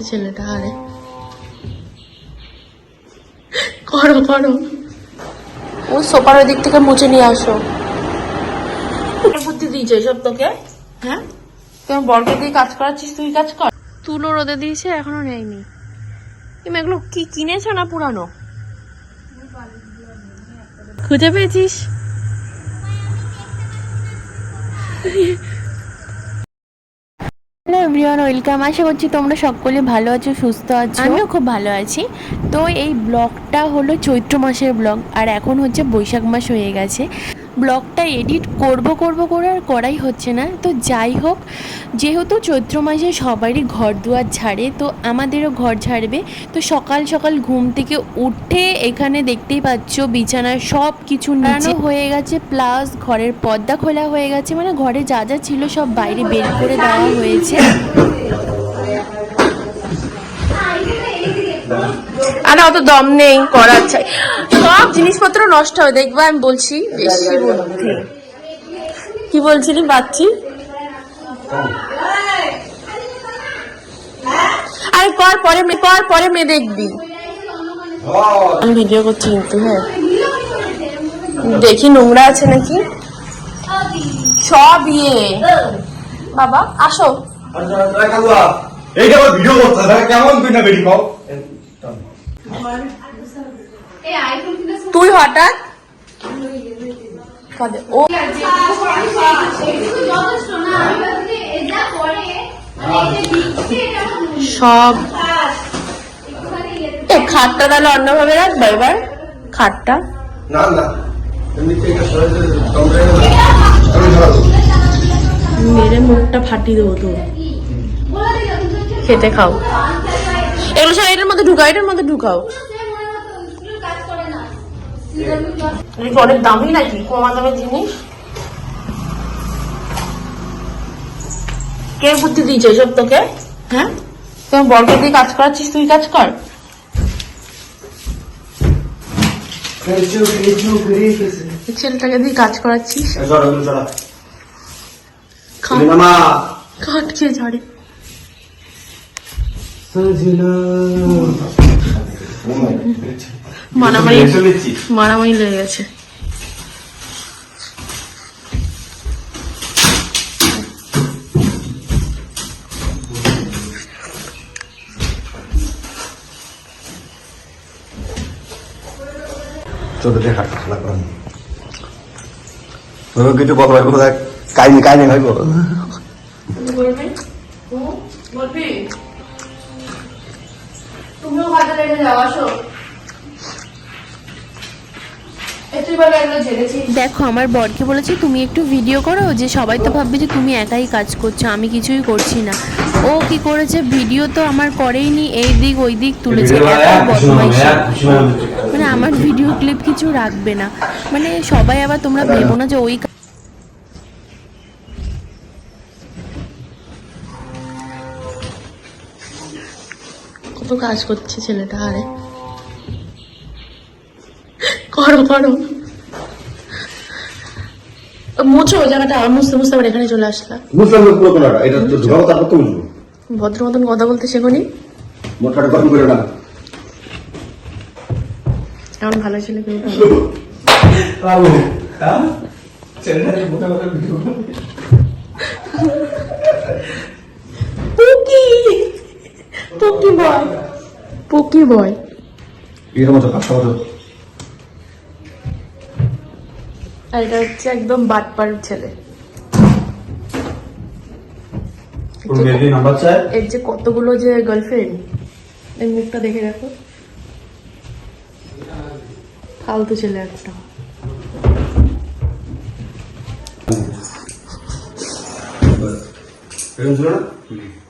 করছে ছেলেটা আরে। করো করো ও সোপার ওই দিক থেকে মুছে নিয়ে আসো। বুদ্ধি দিয়েছে এসব তোকে? হ্যাঁ? তোমার বরকে দিয়ে কাজ করাচ্ছিস তুই কাজ কর। তুলো রোদে দিয়েছে এখনও নেয়নি। তুমি এগুলো কি কিনেছো না পুরানো? খুঁজে পেয়েছিস? Everyone welcome. আশা করছি তোমরা সকলে ভালো আছো, সুস্থ আছো। আমিও খুব ভালো আছি। তো এই ব্লগটা হলো চৈত্র মাসের ব্লগ, আর এখন হচ্ছে বৈশাখ মাস হয়ে গেছে। ব্লগটা এডিট করব করব করে আর করাই হচ্ছে না। তো যাই হোক যেহেতু চৈত্র মাসে সবারই ঘর দুয়ার ঝাড়ে তো আমাদেরও ঘর ঝাড়বে। তো সকাল সকাল ঘুম থেকে উঠে এখানে দেখতেই পাচ্ছ বিছানার সব কিছু নাড়ানো হয়ে গেছে প্লাস ঘরের পর্দা খোলা হয়ে গেছে মানে ঘরে যা যা ছিল সব বাইরে বের করে দেওয়া হয়েছে। আরে, অত দম নেই, করার চাই। সব জিনিসপত্র নষ্ট হয়, দেখবা আমি বলছি, বেশি বুদ্ধি কি বলছিলি, বাচ্চি? আরে, কর পরে মে- কর পরে মেয়ে দেখবি। আমি ভিডিও করছি কিন্তু হ্যাঁ। দেখি, নোংরা আছে নাকি? সব ইয়ে। বাবা, আসো। এইটা আবার ভিডিও করতে হবে কেমন তুই না বেরি পাও? তুই হঠাৎ? ও সব। এ খাটটা তাহলে অন্যভাবে রাখব এবার? খাটটা? না না। মেরে মুখটা ফাটিয়ে দেবো তো। খেতে খাও। এগুলো সব এটার মধ্যে ঢুকাও এটার মধ্যে ঢুকাও। অনেক দামি নাকি? কমা দামের জিনিস? কে বুদ্ধি দিয়েছে এসব তোকে? হ্যাঁ? তোমার বরকে দিয়ে কাজ করাচ্ছিস তুই কাজ কর। ছেলেটাকে দিয়ে কাজ করাচ্ছিস? খাট খেয়ে ঝাড়ে। মারামারি চলেছি মারামারি লেগে গেছে। চোদ্দ দেখা খেলা করেন তোর কিছু কথা ভাইবো দেখ কাহিনি কাহিনি ভাইবো বলবি? খাটে লেগে যাও আসো। দেখো আমার বরকে বলেছি তুমি একটু ভিডিও করো যে সবাই তো ভাববে যে তুমি একাই কাজ করছ আমি কিছুই করছি না। ও কি করেছে ভিডিও তো আমার করেইনি এই দিক ওই দিক তুলেছে। মানে আমার ভিডিও ক্লিপ কিছু রাখবে না। মানে সবাই আবার তোমরা ভেবো না যে ওই কত কাজ করছে ছেলেটা আরে। করো করো। মুছো জায়গাটা আর মুছতে মুছতে আবার এখানে চলে আসলা। বুঝলাম না পুরো কোনটা এটা তো তারপর তো ভদ্র মতন কথা বলতে শেখনি? মোটরটা গরম করে না এমন ভালো ছেলে কেউ বাবু হ্যাঁ? ছেলেটা মোটা কথা ভিডিও পুকি পুকি বয় পুকি বয় এর মতো কাজ করা আর এটা হচ্ছে একদম বাটপার ছেলে এর যে কতগুলো যে গার্লফ্রেন্ড এর মুখটা দেখে রাখো ফালতু ছেলে একটা এরকম ছিল না তো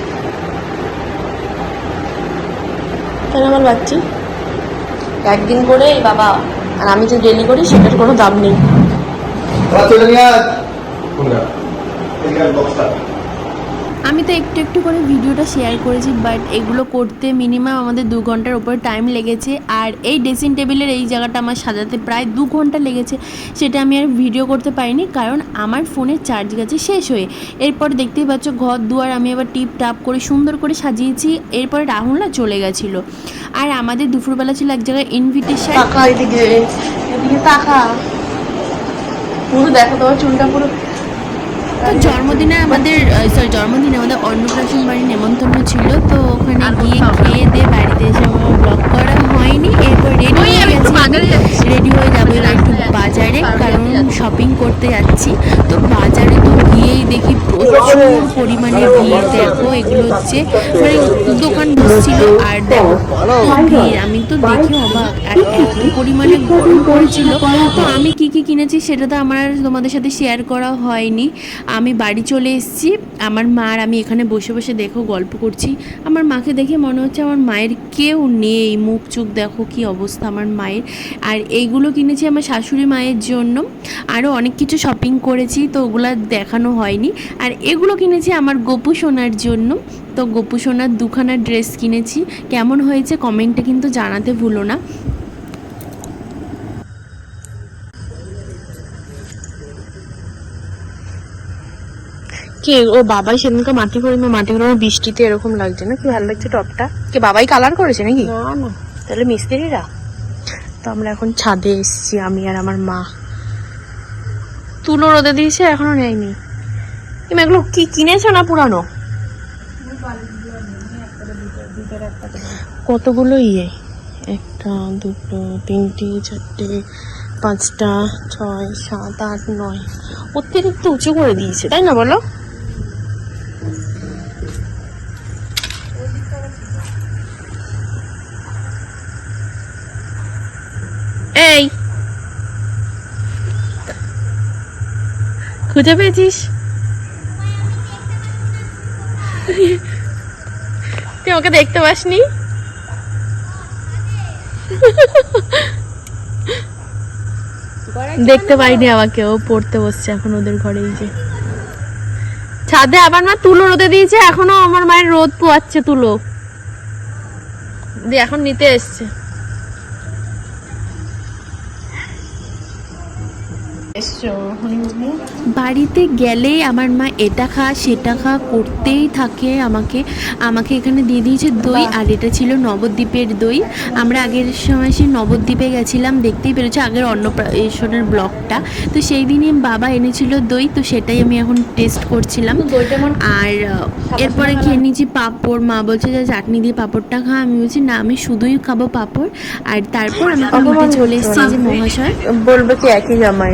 আমার বাচ্চি একদিন করে এই বাবা আর আমি যে ডেলি করি, সেটার কোনো দাম নেই। আমি তো একটু একটু করে ভিডিওটা শেয়ার করেছি বাট এগুলো করতে মিনিমাম আমাদের দু ঘণ্টার উপর টাইম লেগেছে। আর এই ড্রেসিং টেবিলের এই জায়গাটা আমার সাজাতে প্রায় দু ঘণ্টা লেগেছে। সেটা আমি আর ভিডিও করতে পারিনি, কারণ আমার ফোনের চার্জ গেছে শেষ হয়ে। এরপর দেখতেই পাচ্ছ ঘর দুয়ার আমি আবার টিপ টাপ করে সুন্দর করে সাজিয়েছি। এরপরে রাহুলরা চলে গেছিল। আর আমাদের দুপুরবেলা ছিল এক জায়গায় ইনভিটেশন দেখো তোমার চুলটা পুরো তো জন্মদিনে আমাদের সরি জন্মদিনে আমাদের অন্নপ্রাশন বাড়ি নেমন্তন্ন ছিল তো ওখানে গিয়ে খেয়ে দিয়ে বাড়িতে এসে আমার ব্লগ করা হয়নি এরপর রেডি হয়ে গেছি। রেডি হয়ে যাব একটু বাজারে কারণ শপিং করতে যাচ্ছি। তো বাজারে তো গিয়েই দেখি প্রচুর পরিমাণে ভিড় দেখো এগুলো হচ্ছে মানে দোকান বসছিল আর দেখো ভিড় আমি তো দেখি অবাক এত পরিমাণে গরম পড়েছিল। তো আমি কি কি কিনেছি সেটা তো আমার তোমাদের সাথে শেয়ার করা হয়নি। আমি বাড়ি চলে এসেছি। আমার মা আর আমি এখানে বসে বসে দেখো গল্প করছি। আমার মাকে দেখে মনে হচ্ছে আমার মায়ের কেউ নেই। মুখ চুখ দেখো কি অবস্থা আমার মায়ের। আর এইগুলো কিনেছি আমার শাশুড়ি মায়ের জন্য। আরও অনেক কিছু শপিং করেছি, তো ওগুলো দেখানো হয়নি। আর এগুলো কিনেছি আমার গপু সোনার জন্য। তো গপু সোনার দুখানা ড্রেস কিনেছি। কেমন হয়েছে কমেন্টে কিন্তু জানাতে ভুলো না। কি? ও বাবাই সেদিনকে মাটি করে মাটি করে বৃষ্টিতে এরকম লাগছে না? কি ভালো লাগছে টপটা? কি বাবাই কালার করেছে নাকি? না না। তাহলে মিস্ত্রিরা? তো আমরা এখন ছাদে এসেছি আমি আর আমার মা। তুলো রোদে দিয়েছে এখনও নেয়নি। তুমি এগুলো কি কিনেছো না পুরানো? কতগুলো ইয়ে? একটা দুটো তিনটে চারটে পাঁচটা ছয় সাত আট নয়। অতিরিক্ত উঁচু করে দিয়েছে তাই না বলো এই খুঁজে পেয়েছিস? তুই ওকে দেখতে পাসনি? দেখতে পাইনি আমাকে, ও পড়তে বসছে এখন ওদের ঘরে যে। ছাদে আবার মা তুলো রোদে দিয়েছে, এখনও আমার মায়ের রোদ পোয়াচ্ছে তুলো। দিয়ে এখন নিতে এসছে। বাড়িতে গেলেই আমার মা এটা খা সেটা খা করতেই থাকে আমাকে। আমাকে এখানে দিয়ে দিয়েছে দই আর এটা ছিল নবদ্বীপের দই। আমরা আগের সময় সেই নবদ্বীপে গেছিলাম দেখতেই পেরেছি আগের অন্নপ্রাশনের ব্লকটা তো সেই দিনই বাবা এনেছিল দই তো সেটাই আমি এখন টেস্ট করছিলাম। আর এরপরে খেয়ে নিয়েছি পাঁপড়। মা বলছে যে চাটনি দিয়ে পাঁপড়টা খা। আমি বলছি না আমি শুধুই খাব পাঁপড়। আর তারপর আমি চলে এসেছি যে মহাশয়। বলব কি একই জামাই?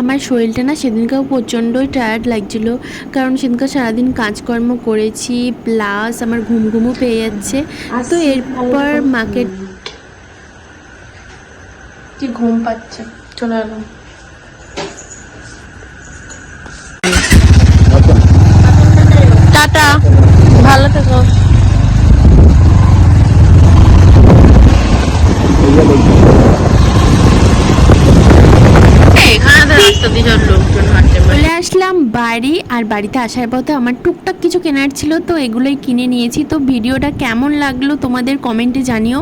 আমার শরীরটা না সেদিনকেও প্রচণ্ডই টায়ার্ড লাগছিল। কারণ সেদিনকে সারাদিন কাজকর্ম করেছি প্লাস আমার ঘুম ঘুমও পেয়ে যাচ্ছে। তো এরপর মাকে কি ঘুম পাচ্ছে? চলে এলাম টাটা। ভালো থেকো এখানে তো রাস্তা দিয়ে সব লোকজন হাঁটে চলে বাড়ি আর বাড়িতে আসার পথে আমার টুকটাক কিছু কেনার ছিল, তো এগুলোই কিনে নিয়েছি। তো ভিডিওটা কেমন লাগল তোমাদের কমেন্টে জানিও।